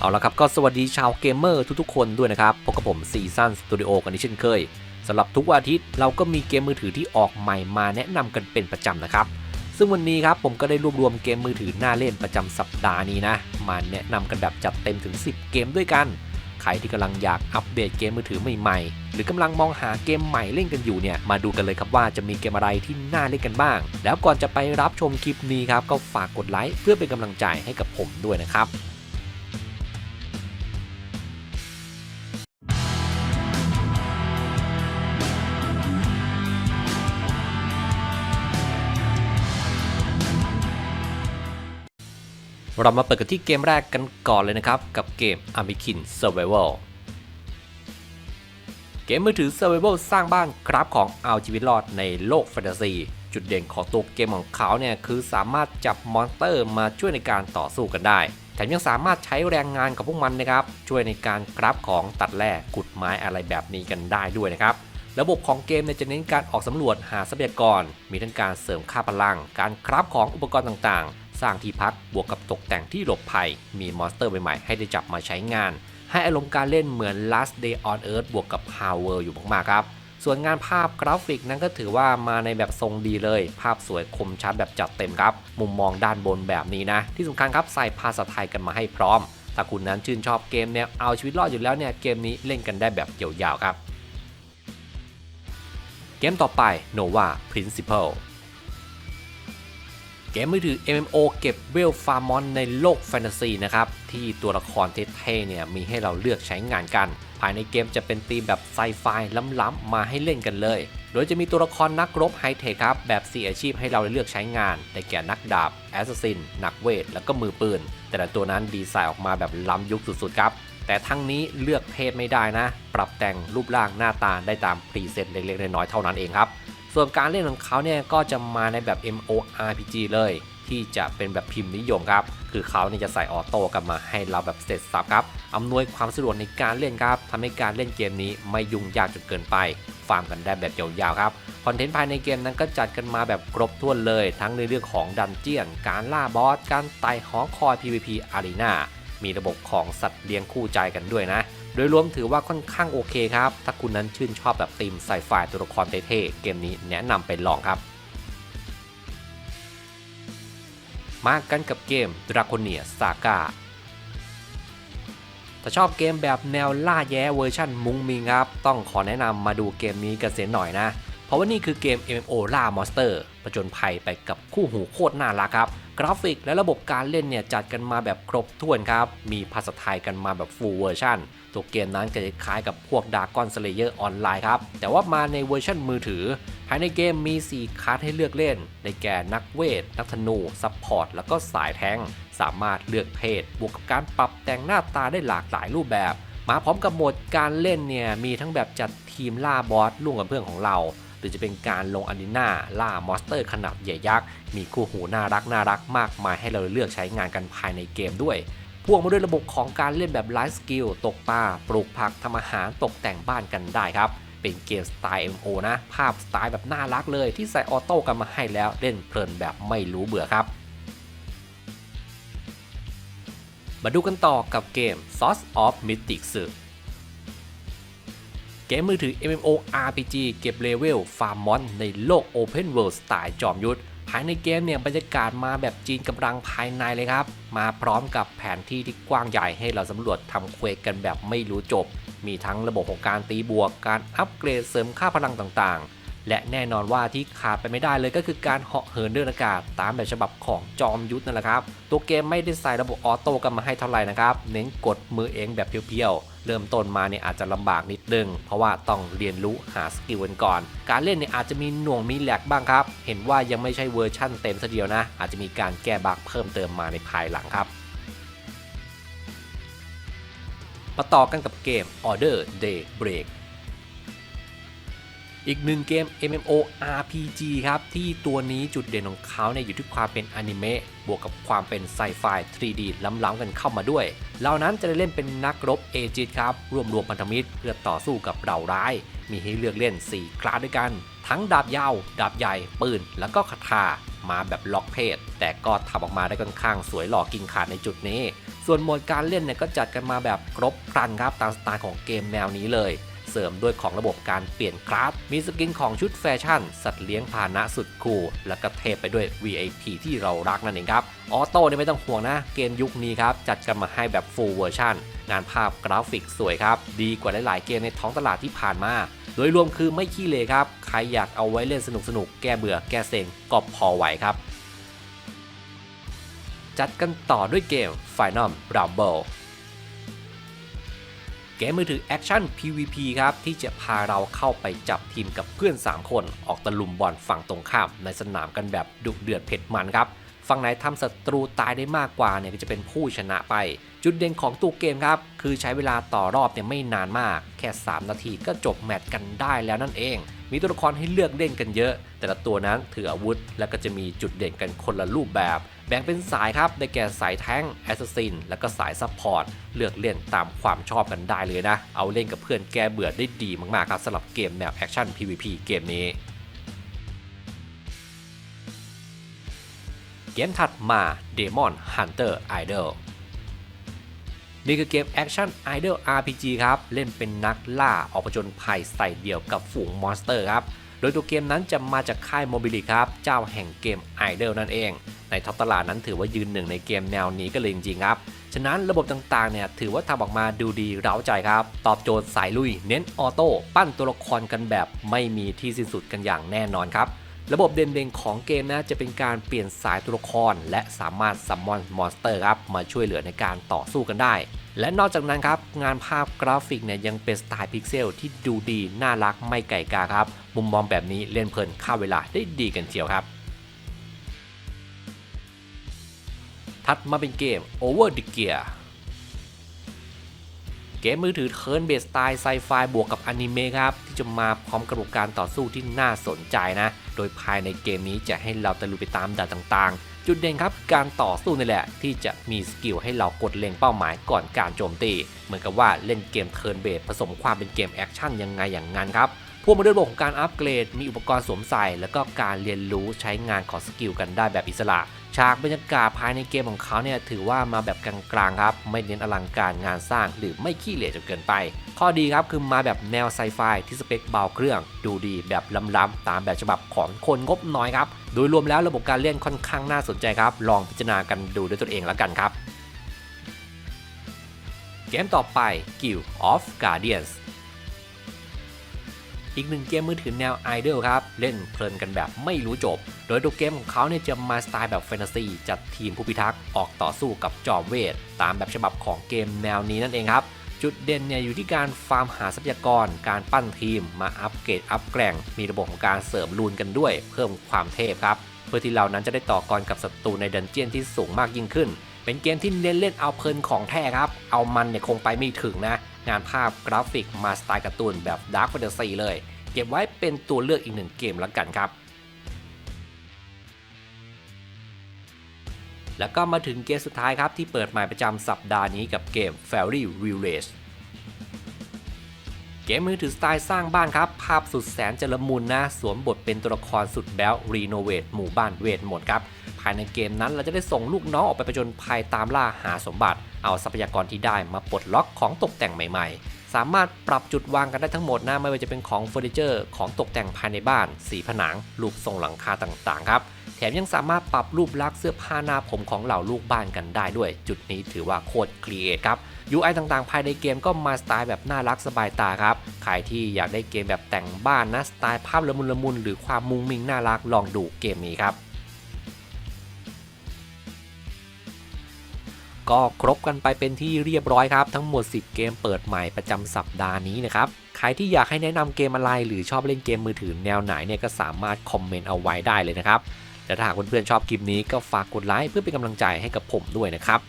เอาละครับก็สวัสดีชาวเกมเมอร์ทุกๆคนด้วยนะครับพบกับผมซีซันสตูดิโอกันที่เช่นเคยสำหรับทุกวันอาทิตย์เราก็มีเกมมือถือที่ออกใหม่มาแนะนำกันเป็นประจำนะครับ ซึ่งวันนี้ครับผมก็ได้รวบรวมเกมมือถือน่าเล่นประจำสัปดาห์นี้นะมาแนะนำกันแบบจัดเต็มถึง 10 เกมด้วยกัน ใครที่กำลังอยากอัปเดตเกมมือถือใหม่ๆ หรือกำลังมองหาเกมใหม่เล่นกันอยู่เนี่ยมาดูกันเลยครับว่าจะมีเกมอะไรที่น่าเล่นกันบ้าง แล้วก่อนจะไปรับชมคลิปนี้ครับก็ฝากกดไลค์เพื่อเป็นกำลังใจให้กับผมด้วยนะครับ เรามาเปิดกันที่เกมแรกกันก่อนเลยนะครับ กับเกม a m i k i n Survival เกมมือถือ Survival สร้างบ้านกราฟของเอาชีวิตรอดในโลกแฟนตาซี จุดเด่นของตัวเกมของเขาเนี่ยคือสามารถจับมอนสเตอร์มาช่วยในการต่อสู้กันได้ แถมยังสามารถใช้แรงงานกับพวกมันนะครับ ช่วยในการกราฟของตัดแร่ขุดไม้อะไรแบบนี้กันได้ด้วยนะครับระบบของเกมเนี่ยจะเน้นการออกสำรวจหาทรัพยากร มีทั้งการเสริมค่าพลัง การคราฟของอุปกรณ์ต่างๆ สร้างที่พักบวกกับตกแต่งที่หลบภัย มีมอนสเตอร์ใหม่ๆให้ได้จับมาใช้งาน ให้อารมณ์การเล่นเหมือน Last Day on Earth บวกกับ Power อยู่มากๆครับ ส่วนงานภาพกราฟิกนั้นก็ถือว่ามาในแบบทรงดีเลย ภาพสวยคมชัดแบบจัดเต็มครับ มุมมองด้านบนแบบนี้นะ ที่สำคัญครับใส่ภาษาไทยกันมาให้พร้อม ถ้าคุณนั้นชื่นชอบเกมแนวเอาชีวิตรอดอยู่แล้วเนี่ยเกมนี้เล่นกันได้แบบยาวๆครับ เกมต่อไป Nova Principle กมมือถือ MMO เก็บเวลฟาร์มอนในโลกแฟนตาซีนะครับที่ตัวละครเท่ๆเนี่ยมีให้เราเลือกใช้งานกัน ภายในเกมจะเป็นธีมแบบไซไฟล้ำๆมาให้เล่นกันเลย โดยจะมีตัวละครนักรบไฮเทคครับแบบ4อาชีพให้เราเลือกใช้งานได้แก่นักดาบแอสซัสซินนักเวท แล้วก็มือปืน แต่ละตัวนั้นดีไซน์ออกมาแบบล้ำยุคสุดๆครับแต่ทั้งนี้เลือกเพศไม่ได้นะ ปรับแต่งรูปร่างหน้าตาได้ตามพรีเซตเล็กๆน้อยๆเท่านั้นเองครับ ส่วนการเล่นของเขาเนี่ยก็จะมาในแบบ MORPG เลย ที่จะเป็นแบบพิมพ์นิยมครับ คือเขาเนี่ยจะใส่ออโต้กันมาให้เราแบบเสร็จสับครับอำนวยความสะดวกในการเล่นครับทำให้การเล่นเกมนี้ไม่ยุ่งยากจนเกินไป ฟาร์มกันได้แบบยาวๆครับคอนเทนต์ภายในเกมนั้นก็จัดกันมาแบบครบถ้วนเลย ทั้งในเรื่องของดันเจียน การล่าบอส การไต่หอคอย PVP Arena มีระบบของสัตว์เลี้ยงคู่ใจกันด้วยนะ โดยรวมถือว่าค่อนข้างโอเคครับ ถ้าคุณนั้นชื่นชอบแบบธีมไซไฟตัวละครเท่ๆ เกมนี้แนะนำไปลองครับ มากันกับเกม Draconia Saga ถ้าชอบเกมแบบแนวล่าแย้เวอร์ชันมุงมิงครับ ต้องขอแนะนำมาดูเกมนี้กันเสียหน่อยนะ เพราะว่านี่คือเกม MMO ล่ามอนสเตอร์ ประจนภัยไปกับคู่หูโคตรน่ารักครับ กราฟิกและระบบการเล่นเนี่ยจัดกันมาแบบครบถ้วนครับ มีภาษาไทยกันมาแบบฟูลเวอร์ชันตัวเกมนั้นก็จะคล้ายกับพวก Dragon Slayer อร์ออนไลน์ครับ แต่ว่ามาในเวอร์ชันมือถือ ภายในเกมมี 4คลาสให้เลือกเล่นได้แก่นักเวท นักธนู ซัพพอร์ต แล้วก็สายแทงสามารถเลือกเพศ บวกกับการปรับแต่งหน้าตาได้หลากหลายรูปแบบ มาพร้อมกับโหมดการเล่นเนี่ยมีทั้งแบบจัดทีมล่าบอสร่วมกับเพื่อนของเรา รือจะเป็นการลงอารีนาล่ามอสเตอร์ขนาดใหญ่ยักษ์ มีคู่หูน่ารักน่ารักมากมายให้เราเลือกใช้งานกันภายในเกมด้วยพ่วงมาด้วยระบบของการเล่นแบบไลฟ์สกิลตกปลาปลูกผักทำอาหารตกแต่งบ้านกันได้ครับ เป็นเกมสไตล์ MO นะ ภาพสไตล์แบบน่ารักเลยที่ใส่ออโต้กันมาให้แล้วเล่นเพลินแบบไม่รู้เบื่อครับ มาดูกันต่อกับเกม Source of Mystics เกมมือถือ MMO RPG เก็บเลเวลฟาร์มมอนในโลก Open World สไตล์จอมยุทธภายในเกมเนี่ยบรรยากาศมาแบบจีนกำลังภายในเลยครับ มาพร้อมกับแผนที่ที่กว้างใหญ่ให้เราสำรวจทำเควกกันแบบไม่รู้จบ มีทั้งระบบของการตีบวก การอัปเกรดเสริมค่าพลังต่างๆ และแน่นอนว่าที่ขาดไปไม่ได้เลยก็คือการเหาะเหินด้วยอากาศ ตามแบบฉบับของจอมยุทธนั่นแหละครับ ตัวเกมไม่ได้ใส่ระบบออโต้กันมาให้เท่าไหร่นะครับ เน้นกดมือเองแบบเพียวๆ เริ่มต้นมาเนี่ยอาจจะลำบากนิดนึง เพราะว่าต้องเรียนรู้หาสกิลกันก่อน การเล่นเนี่ยอาจจะมีหน่วงมีแหลกบ้างครับ เห็นว่ายังไม่ใช่เวอร์ชั่นเต็มซะเดียวนะ อาจจะมีการแก้บั๊กเพิ่มเติมมาในภายหลังครับมาต่อกันกับเกม Order Day Break อีกหนึ่งเกม MMO RPG ครับ ที่ตัวนี้จุดเด่นของเขาเนี่ยอยู่ที่ความเป็นอนิเมะบวกกับความเป็นไซไฟ 3D ล้ำๆกันเข้ามาด้วย เหล่านั้นจะได้เล่นเป็นนักรบเอจิตครับ รวมรวมพันธมิตรเพื่อต่อสู้กับเราร้าย มีให้เลือกเล่น 4 คลาสด้วยกัน ทั้งดาบยาว ดาบใหญ่ ปืน แล้วก็คาถามาแบบล็อกเพศ แต่ก็ทำออกมาได้ค่อนข้างสวยหล่อกินขาดในจุดนี้ ส่วนโหมดการเล่นเนี่ยก็จัดกันมาแบบครบครันครับตามสไตล์ของเกมแนวนี้เลย สริมด้วยของระบบการเปลี่ยนคลาสมีสกินของชุดแฟชั่น สัตว์เลี้ยงพาหนะสุดคูลแล้วก็เทพไปด้วย VIP ที่เรารักนั่นเองครับ ออโต้เนี่ยไม่ต้องห่วงนะ เกมยุคนี้ครับ จัดกันมาให้แบบ full version งานภาพกราฟิกสวยครับ ดีกว่าหลายๆเกมในท้องตลาดที่ผ่านมา โดยรวมคือไม่ขี้เลยครับ ใครอยากเอาไว้เล่นสนุกๆแก้เบื่อแก้เซ็งก็พอไหวครับ จัดกันต่อด้วยเกม Final Rumble เกมมือถือแอคชั่น PVP ครับ ที่จะพาเราเข้าไปจับทีมกับเพื่อน 3 คน ออกตะลุมบอลฝั่งตรงข้ามในสนามกันแบบดุเดือดเผ็ดมันครับ ฝั่งไหนทำศัตรูตายได้มากกว่าเนี่ยก็จะเป็นผู้ชนะไป จุดเด่นของตัวเกมครับ คือใช้เวลาต่อรอบเนี่ยไม่นานมาก แค่ 3 นาทีก็จบแมตช์กันได้แล้วนั่นเอง มีตัวละครให้เลือกเล่นกันเยอะ แต่ละตัวนั้นถืออาวุธ และก็จะมีจุดเด่นกันคนละรูปแบบ แบ่งเป็นสายครับ ได้แก่สายแท้งแอสซินแล้วก็สายซัพพอร์ต เลือกเล่นตามความชอบกันได้เลยนะ เอาเล่นกับเพื่อนแก้เบื่อได้ดีมากๆครับสำหรับเกมแนวแอคชั่น PVP เกมนี้ เกมถัดมา Demon Hunter Idol นี่คือเกมแอคชั่น Idol RPG ครับ เล่นเป็นนักล่าออกผจญภัยใส่เดี่ยวกับฝูงมอนสเตอร์ครับ โดยตัวเกมนั้นจะมาจากค่าย Mobili ครับ เจ้าแห่งเกม Idol นั่นเอง ในท็อปตลาดนั้นถือว่ายืนหนึ่งในเกมแนวนี้ก็เลยจริงๆครับฉะนั้นระบบต่างๆ เนี่ยถือว่าทำออกมาดูดีเร้าใจครับ ตอบโจทย์สายลุย เน้นออโต้ปั้นตัวละครกันแบบไม่มีที่สิ้นสุดกันอย่างแน่นอนครับ ระบบเด่นๆของเกมนะจะเป็นการเปลี่ยนสายตัวละคร และสามารถซัมมอนมอนสเตอร์ครับมาช่วยเหลือในการต่อสู้กันได้ และนอกจากนั้นครับ งานภาพกราฟิกเนี่ยยังเป็นสไตล์พิกเซลที่ดูดีน่ารักไม่ไก่กาครับ มุมมองแบบนี้เล่นเพลินฆ่าเวลาได้ดีกันเชียวครับถัดมาเป็นเกม Over the Gear เกมมือถือเทิร์นเบสสไตล์ไซไฟบวกกับอนิเมะครับ ที่จะมาพร้อมกระบวนการต่อสู้ที่น่าสนใจนะ โดยภายในเกมนี้จะให้เราตะลุยไปตามด่านต่างๆ จุดเด่นครับ การต่อสู้นี่แหละ ที่จะมีสกิลให้เรากดเล็งเป้าหมายก่อนการโจมตี เหมือนกับว่าเล่นเกมเทิร์นเบสผสมความเป็นเกมแอคชั่นยังไงอย่างนั้นครับพวกมาด้วยระบบของการอัปเกรด มีอุปกรณ์สวมใส่ แล้วก็การเรียนรู้ใช้งานของสกิลกันได้แบบอิสระ ฉากบรรยากาศภายในเกมของเขาเนี่ยถือว่ามาแบบกลางๆครับ ไม่เน้นอลังการงานสร้างหรือไม่ขี้เหร่จนเกินไป ข้อดีครับคือมาแบบแนวไซไฟที่สเปคเบาเครื่อง ดูดีแบบล้ำๆตามแบบฉบับของคนงบน้อยครับ โดยรวมแล้วระบบการเล่นค่อนข้างน่าสนใจครับ ลองพิจารณากันดูด้วยตัวเองแล้วกันครับ เกมต่อไป Guild of Guardians อีกหนึ่งเกมมือถือแนวไอดอลครับ เล่นเพลินกันแบบไม่รู้จบ โดยตัวเกมของเขาเนี่ยจะมาสไตล์แบบแฟนตาซีจัดทีมผู้พิทักษ์ออกต่อสู้กับจอมเวท ตามแบบฉบับของเกมแนวนี้นั่นเองครับจุดเด่นเนี่ยอยู่ที่การฟาร์มหาทรัพยากร การปั้นทีม มาอัปเกรดอัปแกร่ง มีระบบของการเสริมรูนกันด้วย เพิ่มความเทพครับ เพื่อที่เรานั้นจะได้ต่อกรกับศัตรูในดันเจียนที่สูงมากยิ่งขึ้น เป็นเกมที่เน้นเล่นเอาเพลินของแท้ครับ เอามันเนี่ยคงไปไม่ถึงนะ งานภาพกราฟิกมาสไตล์การ์ตูนแบบดาร์คแฟนตาซีเลย เก็บไว้เป็นตัวเลือกอีกหนึ่งเกมแล้วกันครับ แล้วก็มาถึงเกมสุดท้ายครับ ที่เปิดใหม่ประจำสัปดาห์นี้กับเกม Fairy Village เกมมือถือสไตล์สร้างบ้านครับ ภาพสุดแสนจะละมุนนะ สวมบทเป็นตัวละครสุดแบ๊วรีโนเวทหมู่บ้านเวทหมดครับายในเกมนั้น เราจะได้ส่งลูกน้องออกไปประจนภัยตามล่าหาสมบัติ เอาทรัพยากรที่ได้มาปลดล็อกของตกแต่งใหม่ ๆ สามารถปรับจุดวางกันได้ทั้งหมดนะไม่ว่าจะเป็นของเฟอร์นิเจอร์ของตกแต่งภายในบ้าน สีผนังรูปทรงหลังคาต่างๆครับแถมยังสามารถปรับรูปลักษณ์เสื้อผ้าหน้าผมของเหล่าลูกบ้านกันได้ด้วย จุดนี้ถือว่าโคตรครีเอทครับ UI ต่างๆ ภายในเกมก็มาสไตล์แบบน่ารักสบายตาครับ ใครที่อยากได้เกมแบบแต่งบ้านนะ สไตล์ภาพละมุนละมุนหรือความมุงมิงน่ารักลองดูเกมนี้ครับ ก็ครบกันไปเป็นที่เรียบร้อยครับทั้งหมด 10 เกมเปิดใหม่ประจำสัปดาห์นี้นะครับใครที่อยากให้แนะนำเกมอะไรหรือชอบเล่นเกมมือถือแนวไหนเนี่ยก็สามารถคอมเมนต์เอาไว้ได้เลยนะครับแต่ถ้าหากเพื่อนๆชอบคลิปนี้ก็ฝากกดไลค์เพื่อเป็นกำลังใจให้กับผมด้วยนะครับ